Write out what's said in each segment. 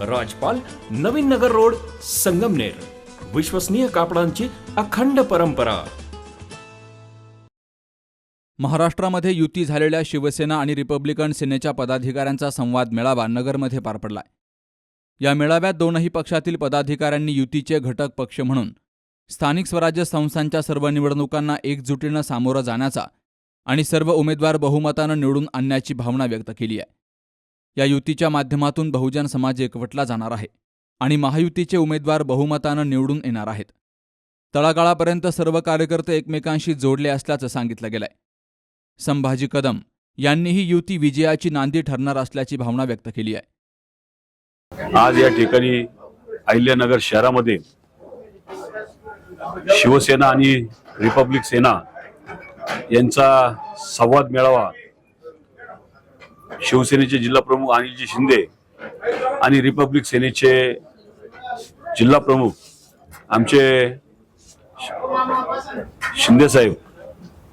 राजपाल Navin Nagar road Sangamner. विश्वसनीय कापडांची अखंड परंपरा. महाराष्ट्रामध्ये युती झालेल्या शिवसेना आणि रिपब्लिकन सेनेच्या पदाधिकाऱ्यांचा संवाद मेळावा नगरमध्ये पार पडलाय. या मेळाव्यात दोनही पक्षातील पदाधिकाऱ्यांनी युतीचे घटक पक्ष म्हणून स्थानिक स्वराज्य संस्थांच्या सर्व निवडणुकांना एकजुटीनं सामोरं जाण्याचा आणि सर्व उमेदवार बहुमतानं निवडून आणण्याची भावना व्यक्त केली आहे. या युतीच्या माध्यमातून बहुजन समाज एकवटला जाणार आहे आणि महायुतीचे उमेदवार बहुमतानं निवडून येणार आहेत. तळागाळापर्यंत सर्व कार्यकर्ते एकमेकांशी जोडले असल्याचं सांगितलं गेलंय. संभाजी कदम यांनीही युती विजयाची नांदी ठरणार असल्याची भावना व्यक्त केली आहे. आज या ठिकाणी अहिल्यानगर शहरामध्ये शिवसेना आणि रिपब्लिक सेना यांचा संवाद मेळावा शिवसेनेचे जिल्हा प्रमुख अनिलजी शिंदे आणि रिपब्लिक सेनेचे जिल्हा प्रमुख आमचे शिंदे साहेब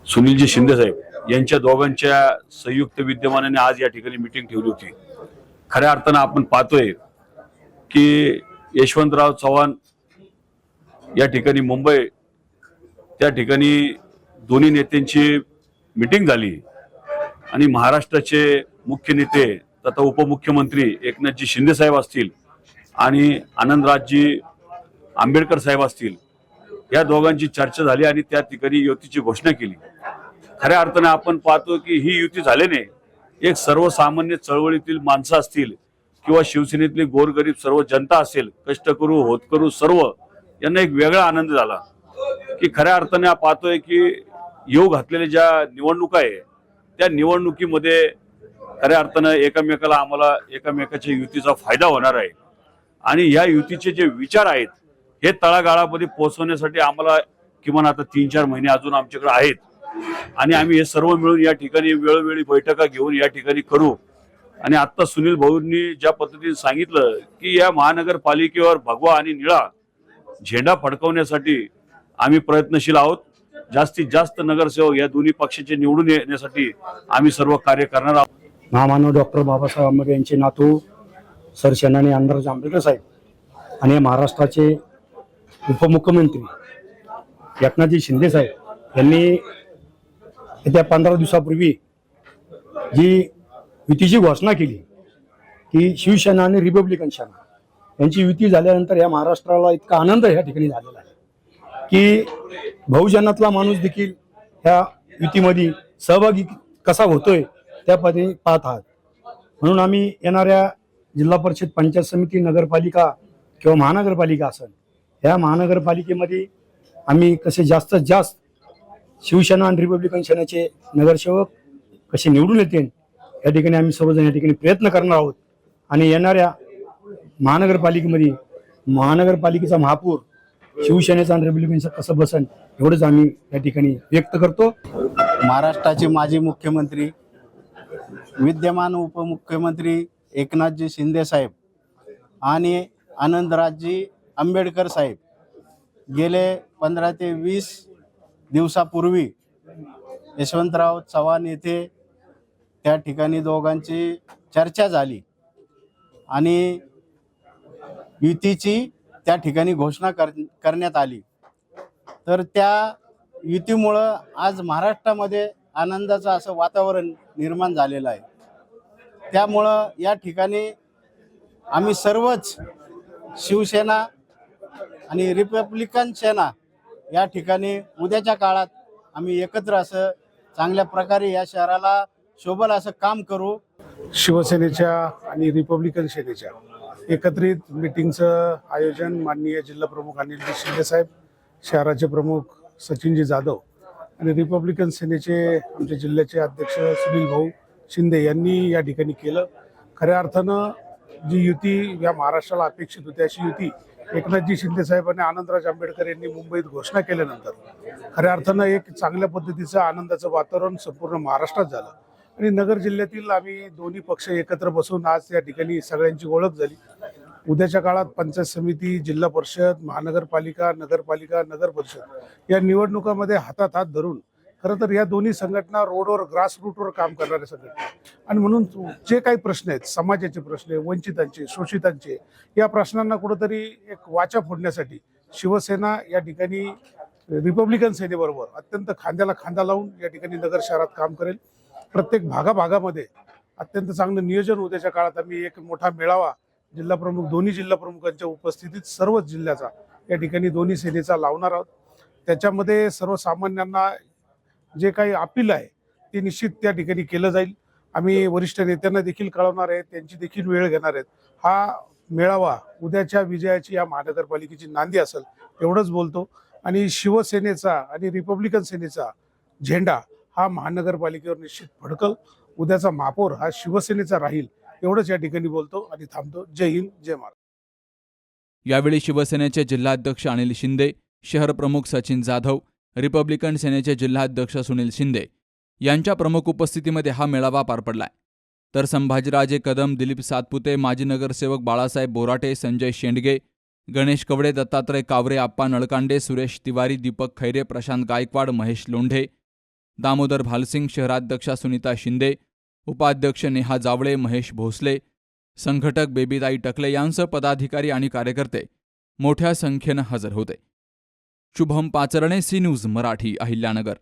सुनीलजी शिंदे साहेब यांच्या दोघांच्या संयुक्त विद्यमानाने आज या ठिकाणी मिटिंग ठेवली होती. खऱ्या अर्थानं आपण पाहतोय की यशवंतराव चव्हाण या ठिकाणी मुंबई त्या ठिकाणी दोन्ही नेत्यांची मिटिंग झाली आणि महाराष्ट्राचे मुख्य नेते तथा उपमुख्यमंत्री एकनाथजी शिंदे साहेब असतील आणि आनंदराजजी आंबेडकर साहेब असतील या दोघांची चर्चा झाली आणि त्या ठिकाणी युतीची घोषणा केली. खऱ्या अर्थाने आपण पाहतो की ही युती झाल्याने एक सर्वसामान्य चळवळीतील माणसं असतील किंवा शिवसेनेतली गोरगरीब सर्व जनता असेल कष्ट करू होत करू सर्व यांना एक वेगळा आनंद झाला. की खऱ्या अर्थाने पाहतोय की येऊ घातलेल्या ज्या निवडणुका आहे त्या निवडणुकीमध्ये खऱ्या अर्थानं एकमेकाला आम्हाला एकमेकाच्या युतीचा फायदा होणार आहे. आणि या युतीचे जे विचार आहेत हे तळागाळामध्ये पोहोचवण्यासाठी आम्हाला किमान आता तीन चार महिने अजून आमच्याकडे आहेत. आणि आम्ही हे सर्व मिळून या ठिकाणी वेळोवेळी बैठका घेऊन या ठिकाणी करू. आणि आता सुनील भाऊंनी ज्या पद्धतीने सांगितलं की या महानगरपालिकेवर भगवा आणि निळा झेंडा फडकवण्यासाठी आम्ही प्रयत्नशील आहोत. जास्तीत जास्त नगरसेवक या दोन्ही पक्षाचे निवडून येण्यासाठी आम्ही सर्व कार्य करणार आहोत. महामानव डॉक्टर बाबासाहेब आंबेडकर यांचे नातू सरसेनानी आमदार आंबेडकर साहेब आणि महाराष्ट्राचे उपमुख्यमंत्री एकनाथजी शिंदे साहेब यांनी येत्या पंधरा दिवसापूर्वी जी युतीची घोषणा केली की शिवसेना आणि रिपब्लिकन सेना यांची युती झाल्यानंतर या महाराष्ट्राला इतका आनंद या ठिकाणी झालेला आहे की बहुजनातला माणूस देखील ह्या युतीमध्ये सहभागी कसा होतोय त्या पद्धतीने पाहत आहात. म्हणून आम्ही येणाऱ्या जिल्हा परिषद पंचायत समिती नगरपालिका किंवा महानगरपालिका असेल ह्या महानगरपालिकेमध्ये आम्ही कसे जास्तीत जास्त शिवसेना आणि रिपब्लिकन सेनेचे नगरसेवक कसे निवडून येतील या ठिकाणी आम्ही सर्वजण या ठिकाणी प्रयत्न करणार आहोत. आणि येणाऱ्या महानगरपालिकेमध्ये महानगरपालिकेचा महापौर शिवसेनेचा आणि रिपब्लिकनचं कसं बसन एवढंच आम्ही या ठिकाणी व्यक्त करतो. महाराष्ट्राचे माजी मुख्यमंत्री विद्यमान उपमुख्यमंत्री एकनाथजी शिंदे साहेब आणि आनंदराजजी आंबेडकर साहेब गेले पंधरा ते वीस दिवसापूर्वी यशवंतराव चव्हाण येथे त्या ठिकाणी दोघांची चर्चा झाली आणि युतीची त्या ठिकाणी घोषणा कर करण्यात आली. तर त्या युतीमुळं आज महाराष्ट्रामध्ये आनंदाचं असं वातावरण निर्माण झालेलं आहे. त्यामुळं या ठिकाणी आम्ही सर्वच शिवसेना आणि रिपब्लिकन सेना या ठिकाणी उद्याच्या काळात आम्ही एकत्र असं चांगल्या प्रकारे या शहराला शोभल असं काम करू. शिवसेनेच्या आणि रिपब्लिकन सेनेच्या एकत्रित मिटिंगचं आयोजन माननीय जिल्हा प्रमुख अनिल शिंदे साहेब शहराचे प्रमुख सचिनजी जाधव आणि रिपब्लिकन सेनेचे आमचे जिल्ह्याचे अध्यक्ष सुनील भाऊ शिंदे यांनी या ठिकाणी केलं. खऱ्या अर्थानं जी युती या महाराष्ट्राला अपेक्षित होती अशी युती एकनाथजी शिंदे साहेबांनी आनंदराज आंबेडकर यांनी मुंबईत घोषणा केल्यानंतर खऱ्या अर्थानं एक चांगल्या पद्धतीचं आनंदाचं वातावरण संपूर्ण महाराष्ट्रात झालं. आणि नगर जिल्ह्यातील आम्ही दोन्ही पक्ष एकत्र बसून आज या ठिकाणी सगळ्यांची ओळख झाली. उद्याच्या काळात पंचायत समिती जिल्हा परिषद महानगरपालिका नगरपालिका नगर परिषद या निवडणुकामध्ये हातात हात धरून खरं तर या दोन्ही संघटना रोडवर ग्रास रूटवर काम करणाऱ्या संघटना आणि म्हणून जे काही प्रश्न आहेत समाजाचे प्रश्न आहे वंचितांचे शोषितांचे या प्रश्नांना कुठंतरी एक वाचा फोडण्यासाठी शिवसेना या ठिकाणी रिपब्लिकन सेनेबरोबर अत्यंत खांद्याला खांदा लावून या ठिकाणी नगर शहरात काम करेल. प्रत्येक भागाभागामध्ये अत्यंत चांगलं नियोजन उद्याच्या काळात आम्ही एक मोठा मेळावा जिल्हा प्रमुख दोन्ही जिल्हा प्रमुखांच्या उपस्थितीत सर्वच जिल्ह्याचा या ठिकाणी दोन्ही सेनेचा लावणार आहोत. त्याच्यामध्ये सर्वसामान्यांना जे काही अपील आहे ते निश्चित त्या ठिकाणी केलं जाईल. आम्ही वरिष्ठ नेत्यांना देखील कळवणार आहेत त्यांची देखील वेळ घेणार आहेत. हा मेळावा उद्याच्या विजयाची या महानगरपालिकेची नांदी असेल एवढंच बोलतो. आणि शिवसेनेचा आणि रिपब्लिकन सेनेचा झेंडा हा महानगरपालिकेवर निश्चित फडकल उद्याचा महापौर हा शिवसेनेचा राहील एवढंच या ठिकाणी बोलतो आणि थांबतो. जय हिंद जय महाराज यावेळी शिवसेनेचे जिल्हाध्यक्ष अनिल शिंदे शहर प्रमुख सचिन जाधव रिपब्लिकन सेनेचे जिल्हाध्यक्ष सुनील शिंदे यांच्या प्रमुख उपस्थितीमध्ये हा मेळावा पार पडलाय. तर संभाजीराजे कदम दिलीप सातपुते माजी नगरसेवक बाळासाहेब बोराटे संजय शेंडगे गणेश कवडे दत्तात्रय कावरे आप्पा नळकांडे सुरेश तिवारी दीपक खैरे प्रशांत गायकवाड महेश लोंढे दामोदर भालसिंग शहराध्यक्षा सुनीता शिंदे उपाध्यक्ष नेहा जावळे महेश भोसले संघटक बेबीताई टकले यांसह पदाधिकारी आणि कार्यकर्ते मोठ्या संख्येनं हजर होते. Shubham Pacharne C news Marathi Ahilyanagar.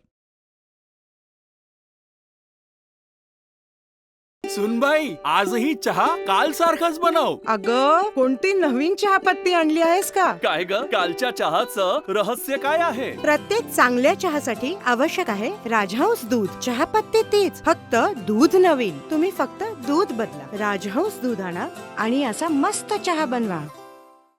सुनबाई आजही चहा काल सारखाच बनव. अग कोणती नवीन चहापत्ती आणली आहेस का? काय ग कालच्या चहाचं रहस्य काय आहे? प्रत्येक चांगल्या चहासाठी आवश्यक आहे राजहंस दूध. चहापत्ती तीच फक्त दूध नवीन. तुम्ही फक्त दूध बदला. राजहंस दूध आणा आणि असा मस्त चहा बनवा.